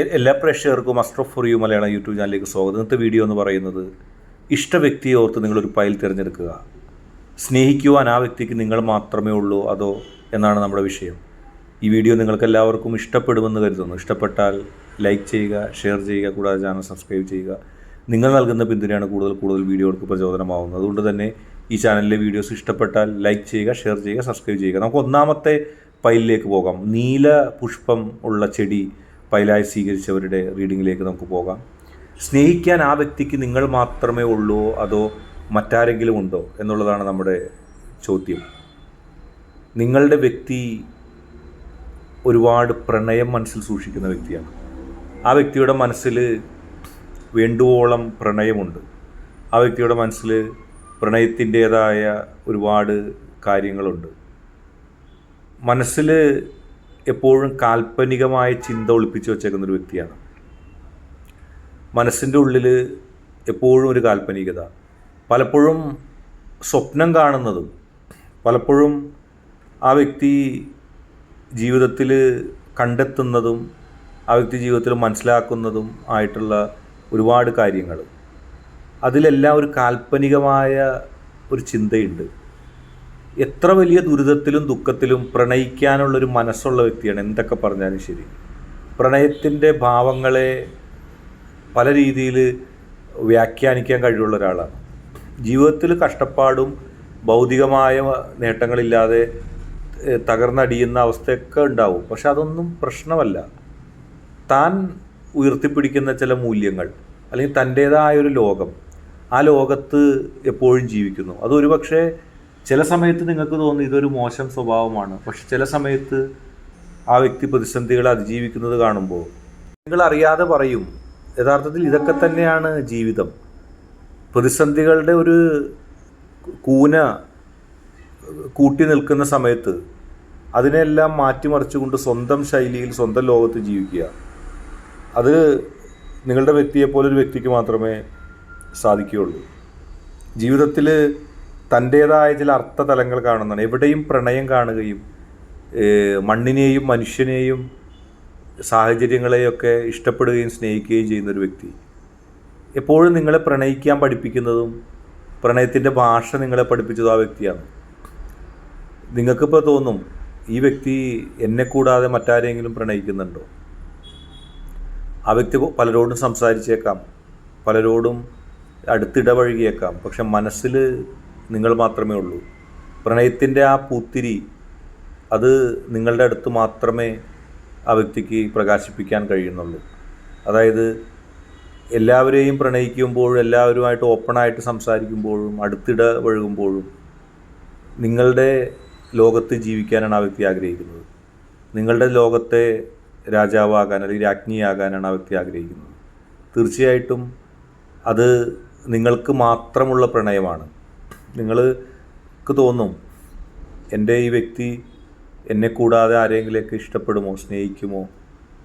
എല്ലാ പ്രേക്ഷകർക്കും astro for you Malayalam YouTube ചാനലിലേക്ക് സ്വാഗതം. ഇന്നത്തെ വീഡിയോ എന്ന് പറയുന്നത് ഇഷ്ട വ്യക്തിയെ ഓർത്ത് നിങ്ങളൊരു ഫയൽ തിരഞ്ഞെടുക്കുക. സ്നേഹിക്കുവാൻ ആ വ്യക്തിക്ക് നിങ്ങൾ മാത്രമേ ഉള്ളൂ അതോ എന്നാണ് നമ്മുടെ വിഷയം. ഈ വീഡിയോ നിങ്ങൾക്ക് എല്ലാവർക്കും ഇഷ്ടപ്പെടുമെന്ന് കരുതുന്നു. ഇഷ്ടപ്പെട്ടാൽ ലൈക്ക് ചെയ്യുക ഷെയർ ചെയ്യുക കൂടാതെ ചാനൽ സബ്സ്ക്രൈബ് ചെയ്യുക. നിങ്ങൾ നൽകുന്ന പിന്തുണയാണ് കൂടുതൽ കൂടുതൽ വീഡിയോകൾക്ക് പ്രചോദനമാവുന്നത്. അതുകൊണ്ട് തന്നെ ഈ ചാനലിലെ വീഡിയോസ് ഇഷ്ടപ്പെട്ടാൽ ലൈക്ക് ചെയ്യുക ഷെയർ ചെയ്യുക സബ്സ്ക്രൈബ് ചെയ്യുക. നമുക്ക് ഒന്നാമത്തെ പൈലിലേക്ക് പോകാം. നീല പുഷ്പം ഉള്ള ചെടി പൈലായി സ്വീകരിച്ചവരുടെ റീഡിങ്ങിലേക്ക് നമുക്ക് പോകാം. സ്നേഹിക്കാൻ ആ വ്യക്തിക്ക് നിങ്ങൾ മാത്രമേ ഉള്ളൂ അതോ മറ്റാരെങ്കിലും ഉണ്ടോ എന്നുള്ളതാണ് നമ്മുടെ ചോദ്യം. നിങ്ങളുടെ വ്യക്തി ഒരുപാട് പ്രണയം മനസ്സിൽ സൂക്ഷിക്കുന്ന വ്യക്തിയാണ്. ആ വ്യക്തിയുടെ മനസ്സിൽ വേണ്ടുവോളം പ്രണയമുണ്ട്. ആ വ്യക്തിയുടെ മനസ്സിൽ പ്രണയത്തിന്റേതായ ഒരുപാട് കാര്യങ്ങളുണ്ട്. മനസ്സിൽ എപ്പോഴും കാൽപ്പനികമായ ചിന്ത ഒളിപ്പിച്ച് വെച്ചേക്കുന്ന ഒരു വ്യക്തിയാണ്. മനസ്സിന്റെ ഉള്ളിൽ എപ്പോഴും ഒരു കാൽപ്പനികത. പലപ്പോഴും സ്വപ്നം കാണുന്നതും പലപ്പോഴും ആ വ്യക്തി ജീവിതത്തിൽ കണ്ടെത്തുന്നതും ആ വ്യക്തി ജീവിതത്തിൽ മനസ്സിലാക്കുന്നതും ആയിട്ടുള്ള ഒരുപാട് കാര്യങ്ങൾ അതിലെല്ലാം ഒരു കാൽപ്പനികമായ ഒരു ചിന്തയുണ്ട്. എത്ര വലിയ ദുരിതത്തിലും ദുഃഖത്തിലും പ്രണയിക്കാനുള്ളൊരു മനസ്സുള്ള വ്യക്തിയാണ്? എന്തൊക്കെ പറഞ്ഞാലും ശരി. പ്രണയത്തിന്റെ ഭാവങ്ങളെ പല രീതിയിൽ വ്യാഖ്യാനിക്കാൻ കഴിവുള്ള ഒരാളാണ്. ജീവിതത്തിൽ കഷ്ടപ്പാടും ഭൗതികമായ നേട്ടങ്ങളില്ലാതെ തകർന്നടിയുന്ന അവസ്ഥയൊക്കെ ഉണ്ടാവും. പക്ഷെ അതൊന്നും പ്രശ്നമല്ല. താൻ ഉയർത്തിപ്പിടിക്കുന്ന ചില മൂല്യങ്ങൾ അല്ലെങ്കിൽ തന്റേതായ ഒരു ലോകം ആ ലോകത്ത് എപ്പോഴും ജീവിക്കുന്നു. അതൊരു പക്ഷേ ചില സമയത്ത് നിങ്ങൾക്ക് തോന്നും ഇതൊരു മോശം സ്വഭാവമാണ്. പക്ഷെ ചില സമയത്ത് ആ വ്യക്തി പ്രതിസന്ധികളെ അതിജീവിക്കുന്നത് കാണുമ്പോൾ നിങ്ങൾ അറിയാതെ പറയും. യഥാർത്ഥത്തിൽ ഇതൊക്കെ തന്നെയാണ് ജീവിതം. പ്രതിസന്ധികളുടെ ഒരു കൂന കൂട്ടി നിൽക്കുന്ന സമയത്ത് അതിനെല്ലാം മാറ്റിമറിച്ചുകൊണ്ട് സ്വന്തം ശൈലിയിൽ സ്വന്തം ലോകത്ത് ജീവിക്കുക. അത് നിങ്ങളുടെ വ്യക്തിയെപ്പോലൊരു പോലെ വ്യക്തിക്ക് മാത്രമേ സാധിക്കുകയുള്ളൂ. ജീവിതത്തിൽ തന്റേതായ ചില അർത്ഥതലങ്ങൾ കാണുന്നതാണ്. എവിടെയും പ്രണയം കാണുകയും മണ്ണിനെയും മനുഷ്യനെയും സാഹചര്യങ്ങളെയൊക്കെ ഇഷ്ടപ്പെടുകയും സ്നേഹിക്കുകയും ചെയ്യുന്ന ഒരു വ്യക്തി. എപ്പോഴും നിങ്ങളെ പ്രണയിക്കാൻ പഠിപ്പിക്കുന്നതും പ്രണയത്തിന്റെ ഭാഷ നിങ്ങളെ പഠിപ്പിച്ചതും ആ വ്യക്തിയാണ്. നിങ്ങൾക്കിപ്പോൾ തോന്നും ഈ വ്യക്തി എന്നെ കൂടാതെ മറ്റാരെങ്കിലും പ്രണയിക്കുന്നുണ്ടോ? ആ വ്യക്തി പലരോടും സംസാരിച്ചേക്കാം പലരോടും അടുത്തിടപഴകിയേക്കാം പക്ഷെ മനസ്സിൽ നിങ്ങൾ മാത്രമേ ഉള്ളൂ. പ്രണയത്തിന്റെ ആ പൂത്തിരി അത് നിങ്ങളുടെ അടുത്ത് മാത്രമേ ആ വ്യക്തിക്ക് പ്രകാശിപ്പിക്കാൻ കഴിയുന്നുള്ളൂ. അതായത് എല്ലാവരെയും പ്രണയിക്കുമ്പോഴും എല്ലാവരുമായിട്ട് ഓപ്പണായിട്ട് സംസാരിക്കുമ്പോഴും അടുത്തിട വഴുകുമ്പോഴും നിങ്ങളുടെ ലോകത്ത് ജീവിക്കാനാണ് ആ വ്യക്തി ആഗ്രഹിക്കുന്നത്. നിങ്ങളുടെ ലോകത്തെ രാജാവാകാൻ അല്ലെങ്കിൽ രാജ്ഞിയാകാനാണ് ആ വ്യക്തി ആഗ്രഹിക്കുന്നത്. തീർച്ചയായിട്ടും അത് നിങ്ങൾക്ക് മാത്രമുള്ള പ്രണയമാണ്. നിങ്ങൾക്ക് തോന്നും എന്റെ ഈ വ്യക്തി എന്നെ കൂടാതെ ആരെങ്കിലേക്ക് ഇഷ്ടപ്പെടുമോ സ്നേഹിക്കുമോ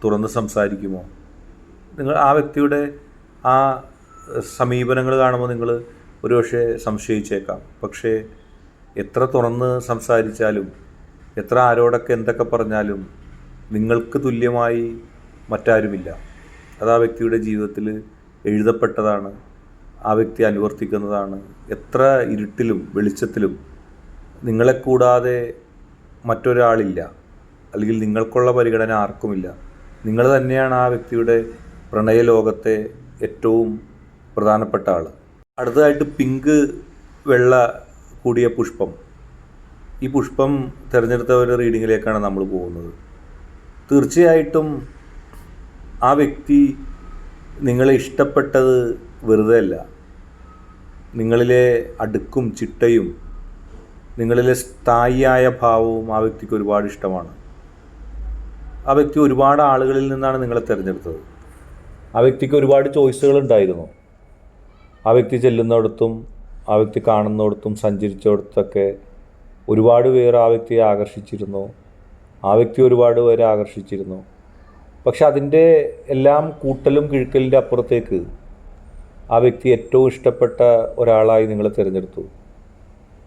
തുറന്ന് സംസാരിക്കുമോ? നിങ്ങൾ ആ വ്യക്തിയുടെ ആ സമീപനങ്ങൾ കാണുമ്പോൾ നിങ്ങൾ ഒരുപക്ഷെ സംശയിച്ചേക്കാം. പക്ഷേ എത്ര തുറന്ന് സംസാരിച്ചാലും എത്ര ആരോടൊക്കെ എന്തൊക്കെ പറഞ്ഞാലും നിങ്ങൾക്ക് തുല്യമായി മറ്റാരുമില്ല. അത് ആ വ്യക്തിയുടെ ജീവിതത്തിൽ എഴുതപ്പെട്ടതാണ്. ആ വ്യക്തി അനുവർത്തിക്കുന്നതാണ്. എത്ര ഇരുട്ടിലും വെളിച്ചത്തിലും നിങ്ങളെ കൂടാതെ മറ്റൊരാളില്ല. അല്ലെങ്കിൽ നിങ്ങൾക്കുള്ള പരിഗണന ആർക്കുമില്ല. നിങ്ങൾ തന്നെയാണ് ആ വ്യക്തിയുടെ പ്രണയലോകത്തെ ഏറ്റവും പ്രധാനപ്പെട്ട ആൾ അടുത്തതായിട്ട് പിങ്ക് വെള്ള കൂടിയ പുഷ്പം. ഈ പുഷ്പം തിരഞ്ഞെടുത്തവരുടെ റീഡിങ്ങിലേക്കാണ് നമ്മൾ പോകുന്നത്. തീർച്ചയായിട്ടും ആ വ്യക്തി നിങ്ങളെ ഇഷ്ടപ്പെട്ടത് വെറുതെ അല്ല നിങ്ങളിലെ അടുക്കും ചിട്ടയും നിങ്ങളിലെ സ്ഥായിയായ ഭാവവും ആ വ്യക്തിക്ക് ഒരുപാട് ഇഷ്ടമാണ്. ആ വ്യക്തി ഒരുപാട് ആളുകളിൽ നിന്നാണ് നിങ്ങളെ തിരഞ്ഞെടുത്തത്. ആ വ്യക്തിക്ക് ഒരുപാട് ചോയ്സുകൾ ഉണ്ടായിരുന്നു. ആ വ്യക്തി ചെല്ലുന്നിടത്തും ആ വ്യക്തി കാണുന്നിടത്തും സഞ്ചരിച്ചിടത്തൊക്കെ ഒരുപാട് പേർ ആ വ്യക്തിയെ ആകർഷിച്ചിരുന്നു. ആ വ്യക്തി ഒരുപാട് പേരെ ആകർഷിച്ചിരുന്നു. പക്ഷെ അതിന്റെ എല്ലാം കൂട്ടലും കിഴുക്കലിന്റെ അപ്പുറത്തേക്ക് ആ വ്യക്തി ഏറ്റവും ഇഷ്ടപ്പെട്ട ഒരാളായി നിങ്ങൾ തിരഞ്ഞെടുത്തു.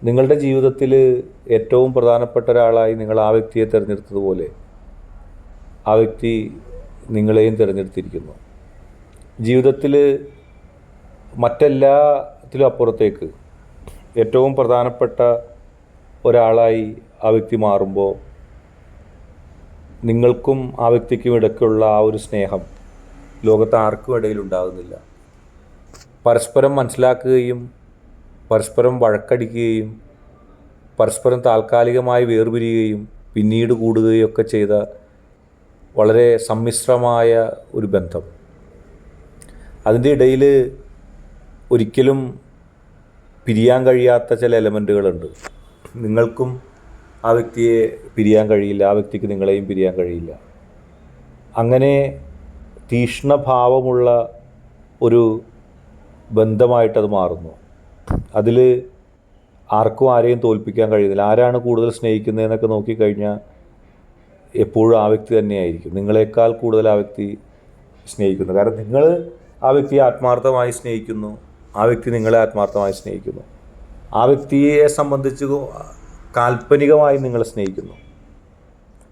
നിങ്ങളുടെ ജീവിതത്തിൽ ഏറ്റവും പ്രധാനപ്പെട്ട ഒരാളായി നിങ്ങൾ ആ വ്യക്തിയെ തിരഞ്ഞെടുത്തതുപോലെ ആ വ്യക്തി നിങ്ങളെയും തിരഞ്ഞെടുത്തിരിക്കുന്നു. ജീവിതത്തിൽ മറ്റെല്ലാത്തിലും അപ്പുറത്തേക്ക് ഏറ്റവും പ്രധാനപ്പെട്ട ഒരാളായി ആ വ്യക്തി മാറുമ്പോൾ നിങ്ങൾക്കും ആ വ്യക്തിക്കും ഇടയ്ക്കുള്ള ആ ഒരു സ്നേഹം ലോകത്ത് ആർക്കും ഇടയിൽ ഉണ്ടാകുന്നില്ല. പരസ്പരം മനസ്സിലാക്കുകയും പരസ്പരം വഴക്കടിക്കുകയും പരസ്പരം താൽക്കാലികമായി വേർപിരിയുകയും പിന്നീട് കൂടുകയും ഒക്കെ ചെയ്ത വളരെ സമ്മിശ്രമായ ഒരു ബന്ധം. അതിന്റെ ഇടയിൽ ഒരിക്കലും പിരിയാൻ കഴിയാത്ത ചില എലമെന്റുകളുണ്ട് നിങ്ങൾക്കും ആ വ്യക്തിയെ പിരിയാൻ കഴിയില്ല ആ വ്യക്തിക്ക് നിങ്ങളെയും പിരിയാൻ കഴിയില്ല. അങ്ങനെ തീഷ്ണഭാവമുള്ള ഒരു ബന്ധമായിട്ടത് മാറുന്നു. അതിൽ ആർക്കും ആരെയും തോൽപ്പിക്കാൻ കഴിയുന്നില്ല. ആരാണ് കൂടുതൽ സ്നേഹിക്കുന്നതെന്നൊക്കെ നോക്കിക്കഴിഞ്ഞാൽ എപ്പോഴും ആ വ്യക്തി തന്നെയായിരിക്കും. നിങ്ങളെക്കാൾ കൂടുതൽ ആ വ്യക്തി സ്നേഹിക്കുന്നു. കാരണം നിങ്ങൾ ആ വ്യക്തിയെ ആത്മാർത്ഥമായി സ്നേഹിക്കുന്നു. ആ വ്യക്തി നിങ്ങളെ ആത്മാർത്ഥമായി സ്നേഹിക്കുന്നു. ആ വ്യക്തിയെ സംബന്ധിച്ച് കാൽപ്പനികമായി നിങ്ങൾ സ്നേഹിക്കുന്നു.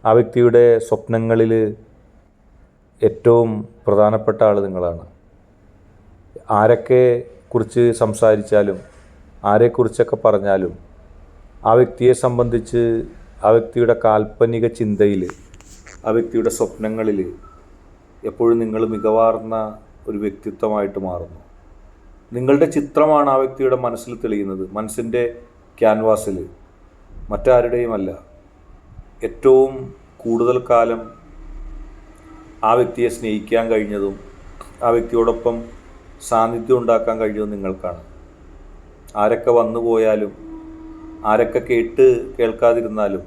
ആ വ്യക്തിയുടെ സ്വപ്നങ്ങളിൽ ഏറ്റവും പ്രധാനപ്പെട്ട ആൾ നിങ്ങളാണ്. ആരൊക്കെ കുറിച്ച് സംസാരിച്ചാലും ആരെക്കുറിച്ചൊക്കെ പറഞ്ഞാലും ആ വ്യക്തിയെ സംബന്ധിച്ച് ആ വ്യക്തിയുടെ കാൽപ്പനിക ചിന്തയിൽ ആ വ്യക്തിയുടെ സ്വപ്നങ്ങളിൽ എപ്പോഴും നിങ്ങൾ മികവാർന്ന ഒരു വ്യക്തിത്വമായിട്ട് മാറുന്നു. നിങ്ങളുടെ ചിത്രമാണ് ആ വ്യക്തിയുടെ മനസ്സിൽ തെളിയുന്നത്. മനസ്സിന്റെ ക്യാൻവാസിൽ മറ്റാരുടെയുമല്ല. ഏറ്റവും കൂടുതൽ കാലം ആ വ്യക്തിയെ സ്നേഹിക്കാൻ കഴിഞ്ഞതും ആ വ്യക്തിയോടൊപ്പം സാന്നിധ്യം ഉണ്ടാക്കാൻ കഴിയുമോ നിങ്ങൾക്കാണ്. ആരൊക്കെ വന്നു പോയാലും ആരൊക്കെ കേട്ട് കേൾക്കാതിരുന്നാലും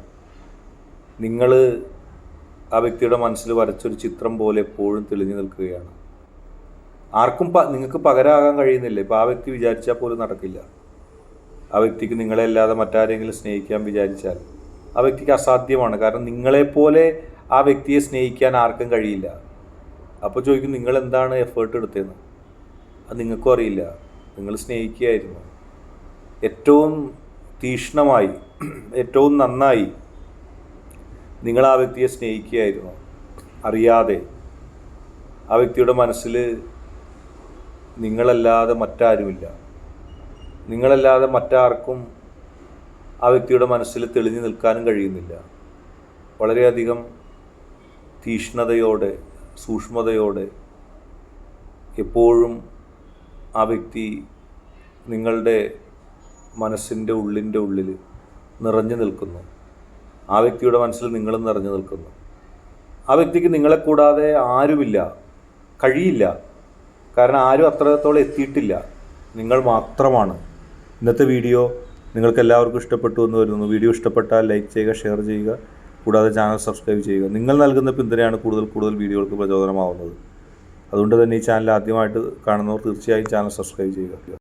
നിങ്ങൾ ആ വ്യക്തിയുടെ മനസ്സിൽ വരച്ചൊരു ചിത്രം പോലെ എപ്പോഴും തെളിഞ്ഞു നിൽക്കുകയാണ്. ആർക്കും പ നിങ്ങൾക്ക് പകരാകാൻ കഴിയുന്നില്ല? ഇപ്പോൾ ആ വ്യക്തി വിചാരിച്ചാൽ പോലും നടക്കില്ല. ആ വ്യക്തിക്ക് നിങ്ങളെ അല്ലാതെ മറ്റാരെങ്കിലും സ്നേഹിക്കാൻ വിചാരിച്ചാൽ ആ വ്യക്തിക്ക് അസാധ്യമാണ്. കാരണം നിങ്ങളെപ്പോലെ ആ വ്യക്തിയെ സ്നേഹിക്കാൻ ആർക്കും കഴിയില്ല. അപ്പോൾ ചോദിക്കും നിങ്ങൾ എന്താണ് എഫേർട്ട് എടുത്തതെന്ന്? അത് നിങ്ങൾക്കും അറിയില്ല. നിങ്ങൾ സ്നേഹിക്കുകയായിരുന്നു. ഏറ്റവും തീഷ്ണമായി ഏറ്റവും നന്നായി നിങ്ങൾ ആ വ്യക്തിയെ സ്നേഹിക്കുകയായിരുന്നു. അറിയാതെ ആ വ്യക്തിയുടെ മനസ്സിൽ നിങ്ങളല്ലാതെ മറ്റാരുമില്ല. നിങ്ങളല്ലാതെ മറ്റാർക്കും ആ വ്യക്തിയുടെ മനസ്സിൽ തെളിഞ്ഞു നിൽക്കാനും കഴിയുന്നില്ല. വളരെയധികം തീഷ്ണതയോടെ സൂക്ഷ്മതയോടെ എപ്പോഴും ആ വ്യക്തി നിങ്ങളുടെ മനസ്സിന്റെ ഉള്ളിന്റെ ഉള്ളിൽ നിറഞ്ഞു നിൽക്കുന്നു. ആ വ്യക്തിയുടെ മനസ്സിൽ നിങ്ങളും നിറഞ്ഞു നിൽക്കുന്നു. ആ വ്യക്തിക്ക് നിങ്ങളെ കൂടാതെ ആരുമില്ല കഴിയില്ല. കാരണം ആരും അത്രത്തോളം എത്തിയിട്ടില്ല. നിങ്ങൾ മാത്രമാണ്. ഇന്നത്തെ വീഡിയോ നിങ്ങൾക്ക് എല്ലാവർക്കും ഇഷ്ടപ്പെട്ടു എന്ന് വരുന്നു വീഡിയോ ഇഷ്ടപ്പെട്ടാൽ ലൈക്ക് ചെയ്യുക ഷെയർ ചെയ്യുക. കൂടാതെ ചാനൽ സബ്സ്ക്രൈബ് ചെയ്യുക. നിങ്ങൾ നൽകുന്ന പിന്തുണയാണ് കൂടുതൽ കൂടുതൽ വീഡിയോകൾക്ക് പ്രചോദനമാവുന്നത്. അതുകൊണ്ട് തന്നെ ഈ ചാനൽ ആദ്യമായിട്ട് കാണുന്നവർ തീർച്ചയായും ചാനൽ സബ്സ്ക്രൈബ് ചെയ്യുക.